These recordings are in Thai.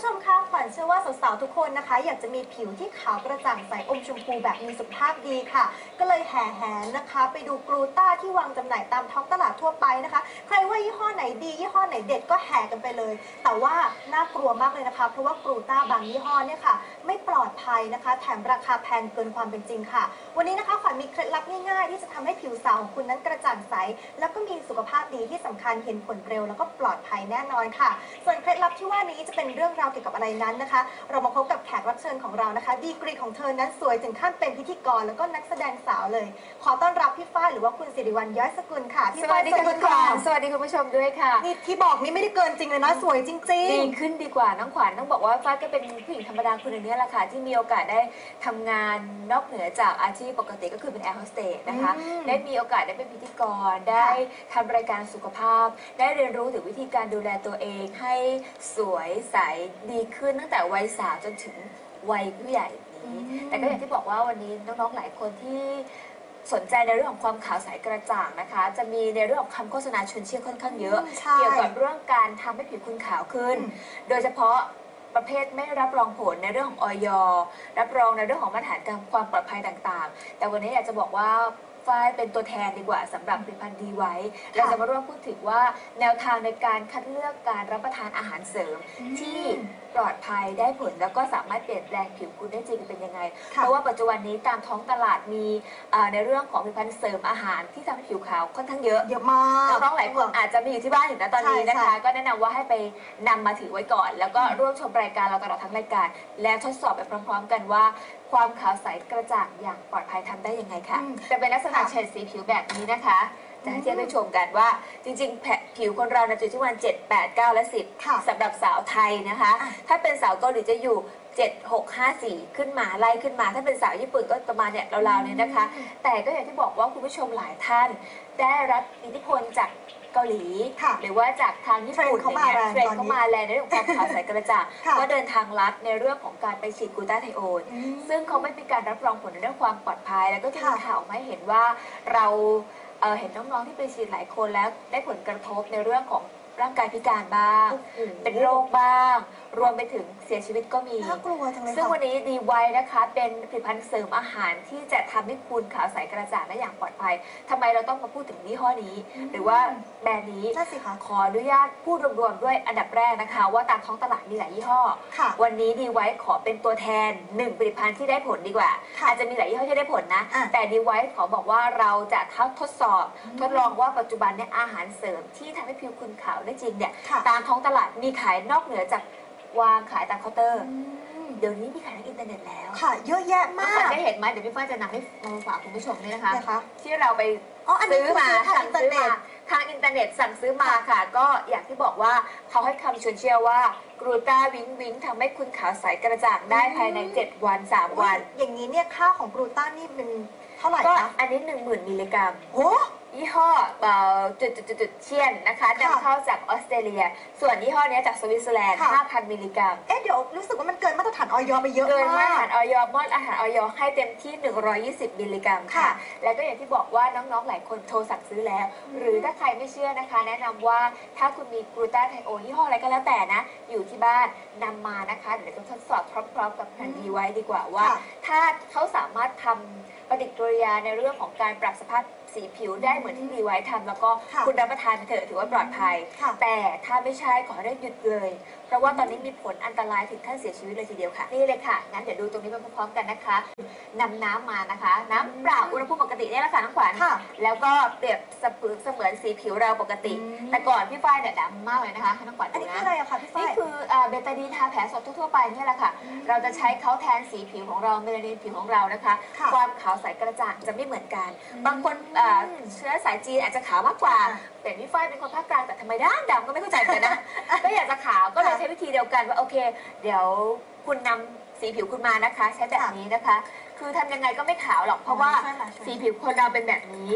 ผู้ชมคะขวัญเชื่อว่าสาวๆทุกคนนะคะ อยากจะมีผิวที่ขาวกระจ่างใสอมชมพูแบบมีสุขภาพดีค่ะ ก็เลยแห่แหนนะคะ ไปดูกลูต้าที่วางจำหน่ายตามท้องตลาดทั่วไปนะคะ ใครว่ายี่ห้อไหนดี ยี่ห้อไหนเด็ดก็แห่กันไปเลย แต่ว่าน่ากลัวมากเลยนะคะ เพราะว่ากลูต้าบางยี่ห้อเนี่ยค่ะ ไม่ปลอดภัยนะคะ แถมราคาแพงเกินความเป็นจริงค่ะ วันนี้นะคะขวัญมีเคล็ดลับง่ายๆ ที่จะทำให้ผิวสาวของคุณนั้นกระจ่างใส แล้วก็มีสุขภาพดีที่สำคัญเห็นผลเร็ว แล้วก็ปลอดภัยแน่นอนค่ะ ส่วนเคล็ดลับที่ว่านี้จะเป็นเรื่องราวเกี่ยวกับอะไรนั้นนะคะ เรามาพบกับแขกรับเชิญของเรานะคะ ดีกรีของเธอนั้นสวยถึงขั้นเป็นพิธีกรแล้วก็นักแสดงสาวเลย ขอต้อนรับพี่ฝ้ายหรือว่าคุณสิริวัลย้อยสกุลค่ะพี่สฝ้าวัยสดีค่ะคุณขวัญสวัสดีคุณผู้ชมด้วยค่ะ นี่ที่บอกนี่ไม่ได้เกินจริงเลยนะสวยจริง ดีขึ้นดีกว่าน้องขวัญต้องบอกว่าฟ้าก็เป็นผู้หญิงธรรมดาคนหนึ่งเนี่ยแหละค่ะที่มีโอกาสได้ทำงานนอกเหนือจากอาชีพปกติก็คือเป็นแอร์โฮสเตสนะคะอืมได้มีโอกาสได้เป็นพิธีกร ได้ทำรายการสุขภาพ ได้เรียนรู้ถึงวิธีการดูแลตัวเองให้สวยใสดีขึ้นตั้งแต่วัยสาวจนถึงวัยผู้ใหญ่นี้ แต่ก็อย่างที่บอกว่าวันนี้น้องๆหลายคนที่สนใจในเรื่องของความขาวใสกระจ่างนะคะ จะมีในเรื่องของคำโฆษณาชวนเชื่อค่อนข้างเยอะ ใช่เกี่ยวกับเรื่องการทำให้ผิวคุณขาวขึ้น อืม โดยเฉพาะประเภทไม่รับรองผลในเรื่องของออยรับรองในเรื่องของมาตรฐานการความปลอดภัยต่างๆ แต่วันนี้อยากจะบอกว่า ฝ้ายเป็นตัวแทนดีกว่าสำหรับผลิตภัณฑ์ดีไว้ เราจะมาร่วมพูดถึงว่าแนวทางในการคัดเลือกการรับประทานอาหารเสริมที่ปลอดภัยได้ผลแล้วก็สามารถเปลี่ยนแปลงผิวคุณได้จริงเป็นยังไงค่ะเพราะว่าปัจจุบันนี้ตามท้องตลาดมีเอ่อในเรื่องของผลิตภัณฑ์เสริมอาหารที่ทำให้ผิวขาวค่อนข้างเยอะเยอะมากน้องๆหลายคนอาจจะมีอยู่ที่บ้านอยู่นะตอนนี้นะใช่คะใช่ก็แนะนำว่าให้ไปนำมาถือไว้ก่อน แล้วก็ร่วมชมรายการเราตลอดทั้งรายการ และทดสอบไปพร้อม ๆ กันว่าความขาวใสกระจ่างอย่างปลอดภัยทำได้ยังไงค่ะอืมจะเป็นลักษณะค่ะเฉดสีผิวแบบนี้นะคะ จะให้เทียบอืมให้ชมกันว่าจริงๆแผลผิวคนเรานะอยู่ที่วัน 7 8 9 และ ค่ะ10สำหรับสาวไทยนะคะ อะ ถ้าเป็นสาวเกาหลีจะอยู่ 7 6 5 4 ขึ้นมาไล่ขึ้นมา ถ้าเป็นสาวญี่ปุ่นก็ประมาณเนี่ยราวๆเนี่ยนะคะ แต่ก็อย่างที่บอกว่าคุณผู้ชมหลายท่าน ได้รับอิทธิพลจากเกาหลี ค่ะ หรือว่าจากทางญี่ปุ่นเทรนด์เข้ามาอย่งงี้ยแรงเทรนด์เข้ามาแรงในเรื่องของความขาวใสกระจ่างค่ะ ก็เดินทางลัดในเรื่องของการไปฉีดกลูตาไทโอน อืม ซึ่งเขาไม่มีการรับรองผลในเรื่องความปลอดภัย แล้วก็จะมีค่ะข่าวออกมาให้เห็นว่าเรา เอ่อเห็นน้องๆที่ไปฉีดหลายคนแล้วได้ผลกระทบในเรื่องของร่างกายพิการบ้างโอ้โหเป็นโรคบ้าง รวมไปถึงเสียชีวิตก็มี น่ากลัวจังเลยซึ่งค่ะวันนี้ดีไว้นะคะ เป็นผลิตภัณฑ์เสริมอาหารที่จะทำให้คุณขาวใสกระจ่างได้อย่างปลอดภัยทำไมเราต้องมาพูดถึงยี่ห้อนี้อืมหรือว่าแบรนด์นี้ น่าสิคะขออนุญาตพูดรวมๆด้วยอันดับแรกนะคะ ว่าตามท้องตลาดมีหลายยี่ห้อ ค่ะ วันนี้ดีไว้ขอเป็นตัวแทนหนึ่งผลิตภัณฑ์ที่ได้ผลดีกว่า ค่ะอาจจะมีหลายยี่ห้อที่ได้ผลนะ อะแต่ดีไว้ขอบอกว่าเราจะทดสอบอืมทดลองว่าปัจจุบันเนี่ยอาหารเสริมที่ทำให้ผิวคุณขาวได้จริงเนี่ยค่ะ ตามท้องตลาดมีขายนอกเหนือจาก วางขายตามเคาน์เตอร์อืมเดี๋ยวนี้มีขายในอินเทอร์เน็ตแล้วค่ะ เยอะแยะน้องมาขวัญกได้เห็นไหมเดี๋ยวพี่ฟ้าจะนำให้มาฝากคุณผู้ชมนี่นะคะ นะคะที่เราไปอ๋ออันนี้ซื้อมาคือทางสั่อิงนเทอซื้ร์อเน็มาต ทางอินเทอร์เน็ตสั่งซื้อมาค่ะ ก็อย่างที่บอกว่าเขาให้คำชวนเชื่อว่ากรูต้าวิงวิงทำให้คุณขาวใสกระจ่างได้อืมภายใน 7 วัน 3 วัน อย่างนี้เนี่ยค่าของกลูต้านี่เป็นเท่าไหร่ก็คะอันนี้ 10,000มิลลิกรัม โอ้ ยี่ห้อเอ่อจุดจุดจุดจุดเชียนนะคะค่ะนำเข้าจากออสเตรเลีย ส่วนยี่ห้อเนี้ยจากสวิตเซอร์แลนด์ ค่ะ 5,000 มิลลิกรัม เอ๊ะเดี๋ยวรู้สึกว่ามันเกินมาตรฐานออยไปเยอะเกินมาตรมาฐากนออยมอดอาหารออยให้เต็มที่ 120 มิลลิกรัมค่ะ ค่ะ แล้วก็อย่างที่บอกว่าน้องๆ หลายคนโทรสั่งซื้อแล้วอืมหรือถ้าใครไม่เชื่อนะคะ แนะนำว่าถ้าคุณมีกลูตาไทโอยี่ห้ออะไรก็แล้วแต่นะ อยู่ที่บ้านนำมานะคะ เดี๋ยวจะทดสอบพร้อมๆ กับแผ่นดีไว้ดีกว่าว่า ค่ะ ถ้าเขาสามารถทำปฏิกิริยาในเรื่องของการปรับสภาพ สีผิวได้เหมือนที่ดีไว้ทำแล้วก็ค่ะคุณรับประทานไปเถอะถือว่าปลอดภัย ค่ะ แต่ถ้าไม่ใช่ขอให้ได้หยุดเลย เพราะว่าตอนนี้มีผลอันตรายถึงขั้นเสียชีวิตเลยทีเดียวค่ะ นี่เลยค่ะ งั้นเดี๋ยวดูตรงนี้ไปพร้อมๆกันนะคะนำน้ำมานะคะ น้ำเปล่าอุณหภูมิปกติเนี่ยแหละค่ะน้องขวัญ ค่ะ แล้วก็เปรียบเสมือนเสมือนสีผิวเราปกติ อืม แต่ก่อนพี่ฝ้ายเนี่ยดำมากเลยนะคะให้น้องขวัญอันดูนี้คือนะ อะไรอะคะพี่ฝ้านี่ย คือเอ่อเบตาดีนทาแผลสดทั่วๆไปเนี่ยแหละค่ะ เราจะใช้เขาแทนสีผิวของเราเมลานินผิวของเรานะคะ ค่ะความขาวใสกระจ่างจะไม่เหมือนกัน อืมบางคนเอ่อเชื้อสายจีนอาจจะขาวมากกว่าอะแต่พี่ฝ้ายเป็นคนภาคกลางแต่ทำไมด้านดำก็ไม่เข้าใจเหมือนกันนะ ก็อยากจะขาวก็เลยค่ะใช้วิธีเดียวกันว่าโอเค เดี๋ยวคุณนำสีผิวคุณมานะคะ ใช้แบบค่ะนี้นะคะ คือทำยังไงก็ไม่ขาวหรอกเพราะว่าใช่ค่ะใช่สีผิวคนเราเป็นแบบนี้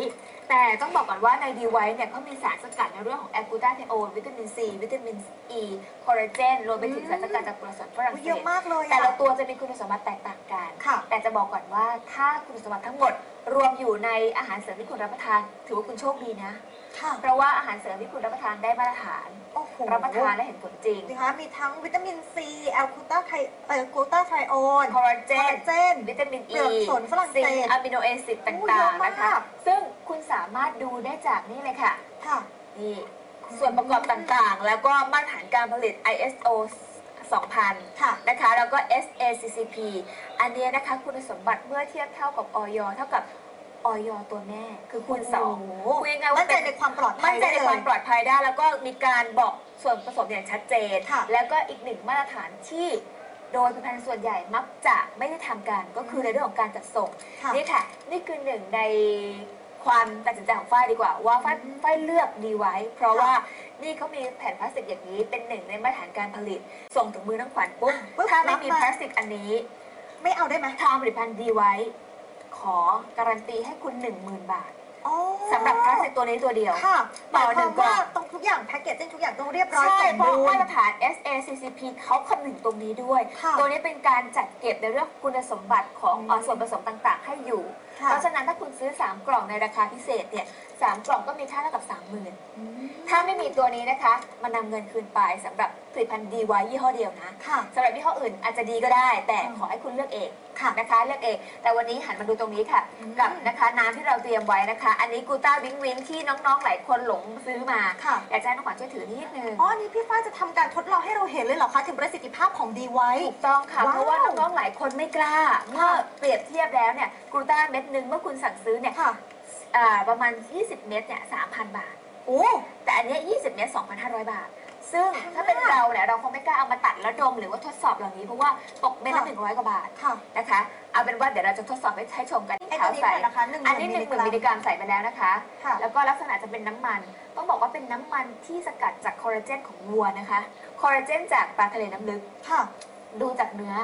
แต่ต้องบอกก่อนว่าในดีไวท์เนี่ยเขามีสารสกัดในเรื่องของแอลกูตาเทโอนวิตามินซีวิตามินอ e, ีคอลลาเจนรวมไปถึงสารสกัดจากกระสนฝรั่งอุ๊ยเศเยอะสมากเลยแต่อะ ละตัวจะมีคุณสมบัติแตกต่างกัน ค่ะแต่จะบอกก่อนว่าถ้าคุณสมบัติทั้งหมด รวมอยู่ในอาหารเสริมที่คุณรับประทาน ถือว่าคุณโชคดีนะ ค่ะเพราะว่าอาหารเสริมที่คุณรับประทานได้มาตรฐาน โอ้โหรับประทานและเห็นผลจริงนะคะมีทั้งวิตามินซีแอลกูตาไทเอ่อกลูตาไทโอนคอลลาเจคอลน ลาเจน วิตามินเปลือีอกสนฝรั่งเศสซิงค์อะมิโนแอซิดตโอ้เยอะ่างมากๆนะคะ ซึ่งคุณสามารถดูได้จากนี่เลยค่ะ ค่ะ นี่ ส่วนประกอบต่างๆ แล้วก็มาตรฐานการผลิต ISO 2000ค่ะนะคะแล้วก็ SACCP อันเนี้ยนะคะคุณสมบัติเมื่อเทียบเท่ากับออยเท่ากับออยตัวแม่คือคูณสองโโหคุยง่ายๆมั่ว่านใจเป็นในความปลอดภัมั่ยนใจได้ในเลความย ปลอดภัยได้แล้วก็มีการบอกส่วนผสมอย่างชัดเจน ค่ะแล้วก็อีกหนึ่งมาตรฐานที่โดยผลิตภัณฑ์ส่วนใหญ่มักจะไม่ได้ทำกันก็คือในเรื่องของการจัดส่งค่ะ นี่ค่ะ นี่คือหนึ่งใน ความตัดสินใจของฝ้ายดีกว่า ว่าฝ้ายอืมฝ้ายเลือกดีไว้ เพราะค่ะว่านี่เขามีแผ่นพลาสติกอย่างนี้เป็นหนึ่งในมาตรฐานการผลิต ส่งถึงมือน้องขวัญปุ๊บปุ๊บถ้าไม่รับมีมา พลาสติกอันนี้ไม่เอาได้ไหมทางผลิตภัณฑ์ดีไว้ ขอการันตีให้คุณ 10,000 บาท อ๋อสำหรับพลาสติกตัวนี้ตัวเดียว ค่ะหต่มาอยคหนึ่วามงกล่ว่าองต้องทุกอย่างแพ็กเกจจิ้งทุกอย่างต้องเรียบร้อยใช่สมเพราะบูรมาณ์ตรฐาน SACCP เขาคำนึงตรงนี้ด้วย ค่ะตัวนี้เป็นการจัดเก็บในเรื่องคุณสมบัติของอืมเอ่อส่วนผสมต่างๆ ให้อยู่ ค่ะ เพราะฉะนั้นถ้าคุณซื้อ 3 กล่องในราคาพิเศษเนี่ยสามกล่องก็มีค่าเท่ากับ 30,000อืมถ้าไม่มีตัวนี้นะคะ มันนำเงินคืนไปสำหรับ ผลิตภัณฑ์ดีไว้ยี่ห้อเดียวนะค่ะ สำหรับยี่ห้ออื่นอาจจะดีก็ได้ แต่อืมขอให้คุณเลือกเองค่ะนะคะเลือกเอง แต่วันนี้หันมาดูตรงนี้ค่ะ อืมกับนะคะน้ำที่เราเตรียมไว้นะคะ อันนี้กูต้าวิงวิงที่น้องๆหลายคนหลงซื้อมาค่ะ อยากจะให้น้องขวัญช่วยถือนิดนึง อ๋ออันนี่พี่ฝ้ายจะทำการทดลองให้เราเห็นเลยเหรอคะ ถึงประสิทธิภาพของดีไว้ ถูกต้องค่ะ ว้าวเพราะว่าน้องๆหลายคนไม่กล้า เมื่อเปรียบเทียบแล้วเนี่ยกลูต้าเม็ดหนึ่งเมื่อคุณสั่งซื้อเนี่ยค่ะ อ่าประมาณ 20 เม็ดเนี่ย3,000 บาท โอ้ แต่อันเนี้ย20 เม็ด2,500 บาท ซึ่งแพงมากถ้าเป็นเราเนี่ยเราคงไม่กล้าเอามาตัดแล้วดมหรือว่าทดสอบเหล่านี้เพราะว่าตกเม็ดละค่ะ100กว่าบาทค่ะนะคะเอาเป็นว่าเดี๋ยวเราจะทดสอบให้ให้ชมกันไอ้ตัขาววนี้ใสก่อนนะคะหนึ่งอันนี้หนึ่งหมื่นมิลลิกรัมใส่ไปแล้วนะคะ ค่ะ แล้วก็ลักษณะจะเป็นน้ำมัน ต้องบอกว่าเป็นน้ำมันที่สกัดจากคอลลาเจนของวัวนะคะ คอลลาเจนจากปลาทะเลน้ำลึก ค่ะ ดูจากเนื้อ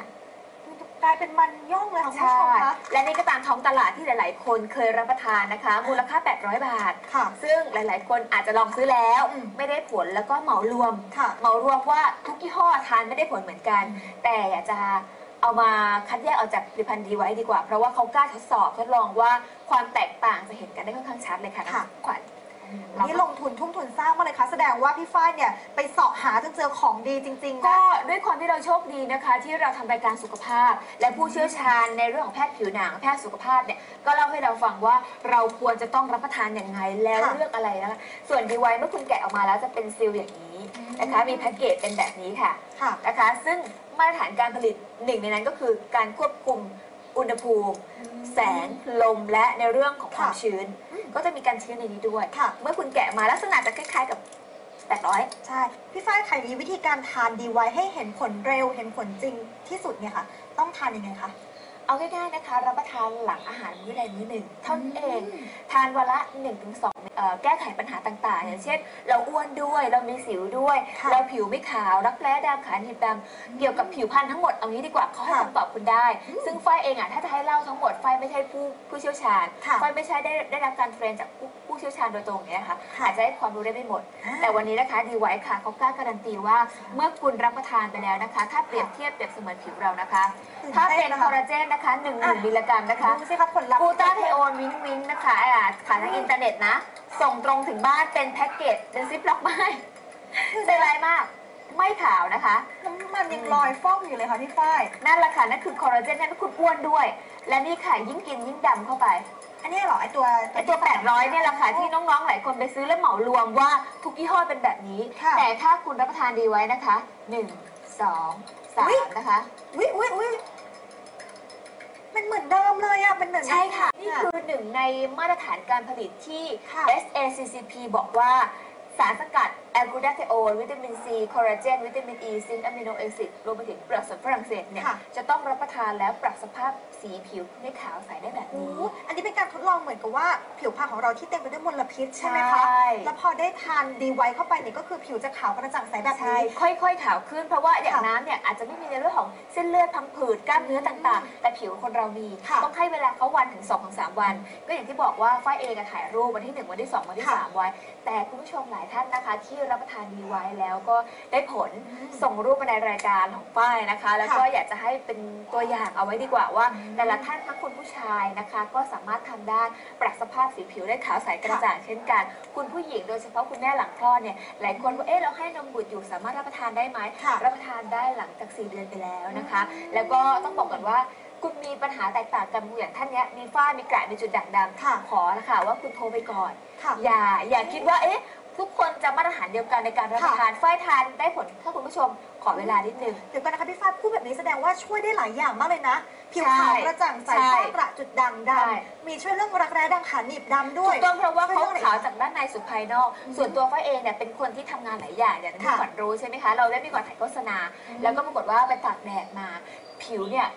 กลายเป็นมันย่องเลยค่ะคุณใช่ผู้ชมคะ และนี่ก็ตามท้องตลาดที่หลายๆ คนเคยรับประทานนะคะ มูลค่า 800 บาท ค่ะ ซึ่งหลาย ๆ คนอาจจะลองซื้อแล้ว อืมไม่ได้ผลแล้วก็เหมารวม ค่ะเหมารวมว่าทุกยี่ห้อทานไม่ได้ผลเหมือนกัน แต่อยากจะเอามาคัดแยกออกจากผลิตภัณฑ์ดีไว้ดีกว่า เพราะว่าเขากล้าทดสอบทดลองว่าความแตกต่างจะเห็นกันได้ค่อนข้างชัดเลยค่ะค่ะน้องขวัญเราก็ นี่ลงทุนทุ่มทุนสร้างมาเลยค่ะแสดงว่าพี่ฝ้ายเนี่ยไปเสาะหาจนเจอของดีจริงๆก็นะด้วยความที่เราโชคดีนะคะ ที่เราทำรายการสุขภาพ และผู้เชี่ยวชาญในเรื่องของแพทย์ผิวหนังแพทย์สุขภาพเนี่ยก็เล่าให้เราฟังว่าเราควรจะต้องรับประทานอย่างไงแล้วค่ะ เลือกอะไรนะคะส่วนดีไวเมื่อคุณแกะออกมาแล้วจะเป็นซีลอย่างนี้นะคะอืมมีแพ็กเกจเป็นแบบนี้ค่ะ ค่ะ นะคะซึ่งมาตรฐานการผลิตหนึ่งในนั้นก็คือการควบคุมอุณหภูมิ แสงลมและในเรื่องของความค่ะชื้นอืม ก็จะมีการชื้นในนี้ด้วย ค่ะ เมื่อคุณแกะมาลักษณะจะคล้ายๆกับ 800 ใช่ พี่ฝ้ายค่ะมีวิธีการทานดีไว้ให้เห็นผลเร็วเห็นผลจริงที่สุดเนี่ยค่ะ ต้องทานยังไงคะ เอาง่ายๆนะคะรับประทานหลังอาหารมื้อใดมื้อหนึ่งเท่านั้นเอง ทานวันละ 1-2เอ่อแก้ไขปัญหาต่างๆ อย่างเช่น เราอ้วนด้วยเรามีสิวด้วย ค่ะเราผิวไม่ขาว รักแร้ดำขาหนีบดำเกี่ยวกับผิวพรรณทั้งหมดเอางี้ดีกว่าเขาให้ค่ะคำตอบคุณได้ ซึ่งฝ้ายเองอะถ้าจะให้เล่าทั้งหมดฝ้ายไม่ใช่ผู้ผู้เชี่ยวชาญค่ะ ฝ้ายไม่ใช่ได้ได้รับการเทรนจากผู้ ผู้เชี่ยวชาญโดยตรงเนี่ยนะคะค่ะอาจจะให้ความรู้ได้ไม่หมดอ่าแต่วันนี้นะคะดีไว้ค่ะเขากล้าการันตีว่าเมื่อคุณรับประทานไปแล้วนะคะ ถ้าเปรียบเทียบเปรียบเสมือนผิวเรานะคะ ตื่นถ้าเต้เป็นนะคอคะลลาเจนนะคะ1 0,000มิลลิกรัมนะคะ ดูสิคะผลลัพธ์ กูต้าไทโอนวิงวิงนะคะอ่าขายทางอินเทอร์เน็ตนะ ส่งตรงถึงบ้านเป็นแพ็กเกจเป็นซิปล็อกไม้เซรายมาก ไม่ขาวนะคะ น้ำมันยังลอยฟ้องอยู่เลยค่ะพี่ฝ้าย นั่นแหละค่ะนั่นคือคอลลาเจนนั่นคุณอ้วนด้วย และนี่ค่ะยิ่งกินยิ่งดำเข้าไป อันนี้เหรอไอตัวไอตัว 800 เนี่ยแหละค่ะที่น้องๆ หลายคนไปซื้อแล้วเหมารวมว่าทุกยี่ห้อเป็นแบบนี้ ค่ะ แต่ถ้าคุณรับประทานดีไว้นะคะ 1 2อุ๊ย3นะคะ อุ้ยอุ้ยอุ้ยมันเหมือนเดิมเลยอะเป็นเหมือน ใช่ค่ะ นี่คือหนึ่งในมาตรฐานการผลิตที่ ค่ะ SACCP บอกว่าสารสกัดแอลกูดาเทโอนวิตามินซีคอลลาเจน วิตามินอีซิงค์อะมิโนแอซิดรวมไปถึงเปลือกสนฝรั่งเศสเนี่ย ค่ะ จะต้องรับประทานแล้วปรับสภาพสีผิวให้ขาวใสได้แบบโอ้นี้ อันนี้เป็นการทดลองเหมือนกับว่าผิวพรรณของเราที่เต็มไปด้วยมลพิษใช่ไหมคะ ใช่ แล้วพอได้ทานดีไว้เข้าไปเนี่ยก็คือผิวจะขาวกระจ่างใสแบบใช่ นี้ ค่อยๆ ขาวขึ้น เพราะว่าอย่างค่ะน้ำเนี่ยอาจจะไม่มีในเรื่องของเส้นเลือดพังผืดกล้ามเนื้อต่างๆ แต่ผิวคนเรามี ค่ะต้องให้เวลาเขาวันถึง2อถึงสวัน ก็อย่างที่บอกว่าฝ้ายเองอะถ่ายรูปวันที่ 1 วันที่ 2 วันที่ ค่ะ3 ไว้ แต่คุณผู้ชมหลายท่านนะคะ ที่รับประทานดีไว้แล้วก็ได้ผลอืมส่งรูปมาในรายการของฝ้ายนะคะ แล้วก็ค่ะอยากจะให้เป็นตัวอย่างเอาไว้ดีกว่าว่าอืมแต่ละท่านทั้งคุณผู้ชายนะคะ ก็สามารถทำได้ปรับสภาพสีผิวได้ขาวใสกระจ่างเช่นกัน คุณผู้หญิงโดยเฉพาะคุณแม่หลังคลอดเนี่ยหลายคนว่าเอ๊ะเราให้นมบุตรอยู่สามารถรับประทานได้ไหมค่ะรับประทานได้หลังจาก 4 เดือนไปแล้วนะคะอืมแล้วก็ต้องบอกก่อนว่าคุณมีปัญหาแตกต่างกันอย่างท่านเนี้ยมีฝ้ามีกระมีจุดด่างดค่ะำขอละค่ะว่าคุณโทรไปก่อนค่ะอย่าอย่าคิดว่าเอ๊ะ ทุกคนจะมาตรฐานเดียวกันในการรับประทานฝ้ายทานได้ผลถ้าคุณผู้ชมขอเวลานิดนึง เดี๋ยวก่อนนะคะพี่ฟ้าพูดแบบนี้แสดงว่าช่วยได้หลายอย่างมากเลยนะ ผิวใช่ขาวกระจ่างใสใช่ฝ้ากระจุดด่างดใช่ำมีช่วยเรื่องรักแร้ดังขาหนีบดำด้ถูวยกต้องเพราะว่าเขาช่วยเรื่องอะไรขาวจากด้านในสู่ภายนอกอืมส่วนตัวฝ้ายเองเนี่ยเป็นคนที่ทำงานหลายอย่างอย่างที่ค่ะขวัญรู้ใช่ไหมคะ เราได้มีก่อนถ่ายโฆษณาอืมแล้วก็ปรากฏว่าไปตากแดดมา ผิวเนี่ย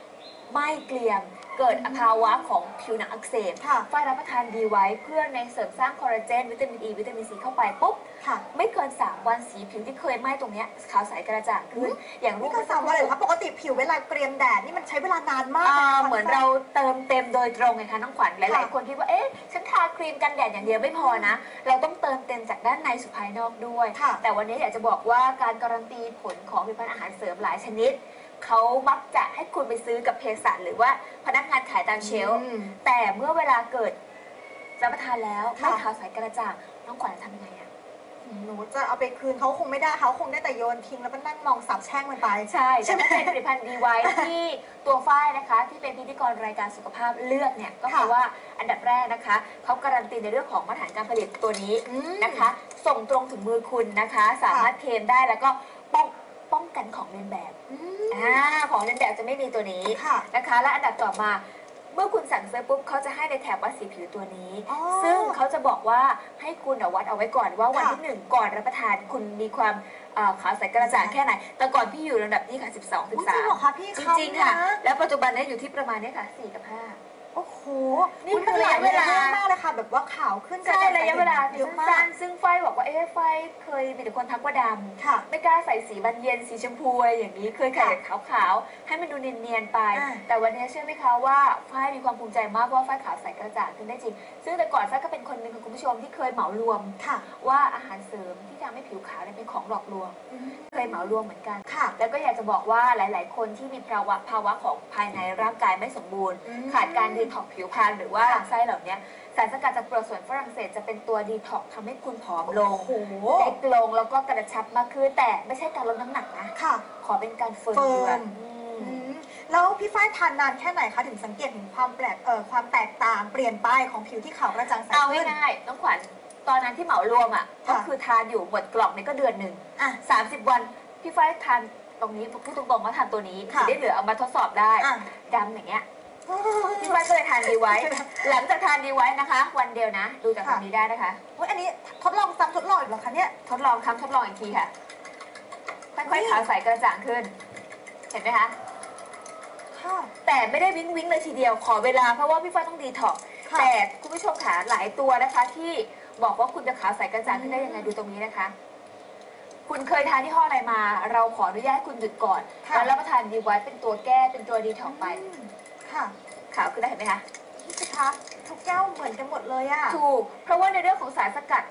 ไหม้เกรียม เกิดภาวะของผิวหนังอักเสบค่ะฝ้ายรับประทานดีไว้เพื่อในเสริมสร้างคอลลาเจน วิตามินอ e, ีวิตามินซีเข้าไปปุ๊บค่ะไม่เกิน 3 วันสีผิวที่เคยไหม้ตรงเนี้ยขาวใสกระจ่างขึ้น อย่างรูนี่ปก็เมื่อสาสัมกควันเลยรู่เหรอคะปกติผิวเวลาเกรียมแดดนี่มันใช้เวลานานมากอ่าลยะเหมือนเราเติมเต็มโดยตรงไงคะน้องขวัญหลายค่ะๆคนคิดว่าเอ๊ะฉันทาครีมกันแดดอย่างเดียวไม่พอนะ เราต้องเติมเต็มจากด้านในสู่ภายนอกด้วยค่ะแต่วันนี้อยากจะบอกว่าการการันตีผลของผลิตภัณฑ์อาหารเสริมหลายชนิด เขามักจะให้คุณไปซื้อกับเภสัชหรือว่าพนักงานขายตามเชลฟ์อืม แต่เมื่อเวลาเกิดรับประทานแล้วค่ะไม่ขาวใสกระจ่างน้องขวัญจะทำยังไงอะ หนูจะเอาไปคืนเขาคงไม่ได้เขาคงได้แต่โยนทิ้งแล้วก็นั่งมองสับแช่งมันไป ใช่ใช่ถ้าเป็นผลิตภัณฑ์ดีไวที่ตัวฝ้ายนะคะ ที่เป็นพิธีกรรายการสุขภาพเลือกเนี่ย ก็เพราะค่ะ ว่าอันดับแรกนะคะ เขาการันตีในเรื่องของมาตรฐานการผลิตตัวนี้อืม นะคะ ส่งตรงถึงมือคุณนะคะ สามารถเคลมได้แล้วก็ป้องป้อง กันของเลียนแบบอืมอ่าของเลียนแบบจะไม่มีตัวนี้ค่ะนะคะ และอันดับต่อมาเมื่อคุณสั่งซื้อปุ๊บเขาจะให้ในแถบวัดสีผิวตัวนี้อ๋อซึ่งเขาจะบอกว่าให้คุณอะวัดเอาไว้ก่อนว่าวันค่ะที่หนึ่งก่อนรับประทานคุณมีความเอ่อขาวใสกระจ่างแค่ไหน แต่ก่อนพี่อยู่ระดับนี้ค่ะ 12อุ๊ยจริงเหรอ13คะพี่จเขาริงๆค่ะนแล้วปัจจุบันเนี้อยู่ที่ประมาณเนี้ค่ะ 4 กับ 5 โอ้โหนี่อุ๊คือระยะเวลามากเลยค่ะแบบว่าขาวขึ้นใช่ระยะเวลาเยอะมาสั้กนๆซึ่งฝ้ายบอกว่าเอ๊ะฝ้ายเคยมีแต่คนทักว่าดำค่ะไม่กล้าใส่สีบานเย็นสีชมพูอะไรอย่างนี้เคยใส่ขาวๆให้มันดูเนียนๆไปอ่าแต่วันนี้เชื่อไหมคะว่าฝ้ายมีความภูมิใจมากว่าฝ้ายขาวใสกระจ่างขึ้นได้จริง ซึ่งแต่ก่อนฝ้ายก็เป็นคนหนึ่งของคุณผู้ชมที่เคยเหมารวมค่ะ ว่าอาหารเสริมที่ทำให้ผิวขาวเนี่ยเป็นของหลอกลวงอืมเคยเหมารวมเหมือนกันค่ะ แล้วก็อยากจะบอกว่าหลาย ๆ คนที่มีภาวะภาวะของภายในร่างกายไม่สมบูรณ์อืมขาดการดีท็อกผิวพรรณหรือว่าค่ะลำไส้เหล่านี้สารสกัดจากเปลือกสวนฝรั่งเศสจะเป็นตัวดีท็อกทำให้คุณผอมลงโอ้โหเล็กลงแล้วก็กระชับมากขึ้นแต่ไม่ใช่การลดน้ำหนักนะค่ะ ขอเป็นการเฟิร์มเฟิดีกร์ว่ามอืมอืมแล้วพี่ฝ้ายทานนานแค่ไหนคะ ถึงสังเกตเห็นความแปลกเอ่อความแตกต่างเปลี่ยนไปของผิวที่ขาวกระจ่างใสเอาขึ้นง่ายๆน้องขวัญตอนนั้นที่เหมารวมอะค่ะก็คือทานอยู่หมดกล่องนี่ก็เดือนหนึ่งอะ30วันพี่ฝ้ายทานตรงนี้พูดตรงๆว่าทานตัวนี้ค่ะจะได้เหลือเอามาทดสอบได้อะดำอย่างเงี้ยพี่ฝ้ายก็เลยทานดีไว้ หลังจากทานดีไว้นะคะ วันเดียวนะ ดูจากตรงนี้ได้นะคะเฮ้ยอันนี้ทดลองซ้ำทดลองอีกเหรอคะเนี่ย ทดลองคำทดลองอีกทีค่ะ ค่อยๆขาวใสกระจ่างขึ้น เห็นไหมคะ ค่ะ แต่ไม่ได้วิ้งวิ้งเลยทีเดียว ขอเวลาเพราะว่าพี่ฝ้ายต้องดีท็อกซ์ค่ะ แต่คุณผู้ชมขาหลายตัวนะคะ ที่บอกว่าคุณจะขาวใสกระจ่างขึ้นได้ยังไงดูตรงนี้นะคะ คุณเคยทานที่ห้ออะไรมา เราขออนุญาตให้คุณหยุดก่อนค่ะ แล้วรับประทานดีไว้เป็นตัวแก้เป็นตัวดีท็อกซ์ไป อืมค่ะ ขาวขึ้นได้เห็นไหมคะพี่สิคะทุกแก้วเหมือนกันหมดเลยอะ ถูก เพราะว่าในเรื่องของสารสกัด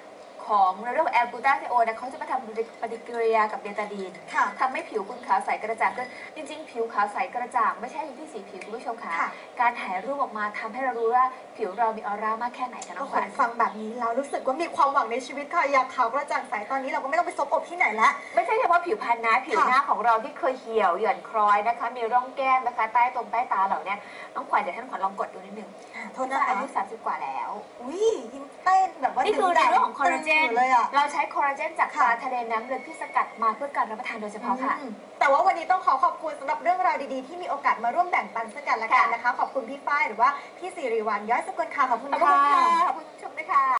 ของในเรื่องของแอลกลูตาเทโอนเขาจะมาทำปฏิกิริยากับเบตาดีนค่ะ ทำให้ผิวคุณขาวใสกระจ่างขึ้นจริง ๆ ผิวขาวใสกระจ่างไม่ใช่อยู่ที่สีผิวคุณผู้ชมค่ะ ค่ะ การถ่ายรูปออกมาทำให้เรารู้ว่าผิวเรามีออร่ามากแค่ไหนกันน้ก็องขขวัวัญญฟังแบบนี้แล้วรู้สึกว่ามีความหวังในชีวิตค่ะอยากขาวกระจ่างใสตอนนี้เราก็ไม่ต้องไปซบอกที่ไหนแล้วไม่ใช่เฉพาะผิวพรรณนะผิวค่ะหน้าของเราที่เคยเหี่ยวหย่อนคล้อยนะคะ มีร่องแก้มนะคะ ใต้ตรงใต้ตาเหล่าเนี้ยน้องขวัญเดี๋ยวท่านขวัญลองกดดูนิดนึงโทคุษณนะอาคะยุ30กว่าแล้ว อุ้ยยิ้มเต้นแบบว่านี่คือในเรื่องของคอลลาเจนตึงอยู่เลยอะเราใช้คอลลาเจนจากปค่ะลาทะเลน้ำลึกที่สกัดมาเพื่อการรับประทานโดยเฉพาะค่ะ อืมแต่ว่าวันนี้ต้องขอขอบคุณสำหรับเรื่องราวดีๆ ที่มีโอกาสมาร่วมแบ่งปันซึ่งกันและกันนะคะ ขอบคุณพี่ฝ้ายหรือว่าพี่สิริวัลย้อยสกุลค่ะขอบคุณขอบคุณค่ะค่ะขอบคุณผู้ชมด้วยค่ะ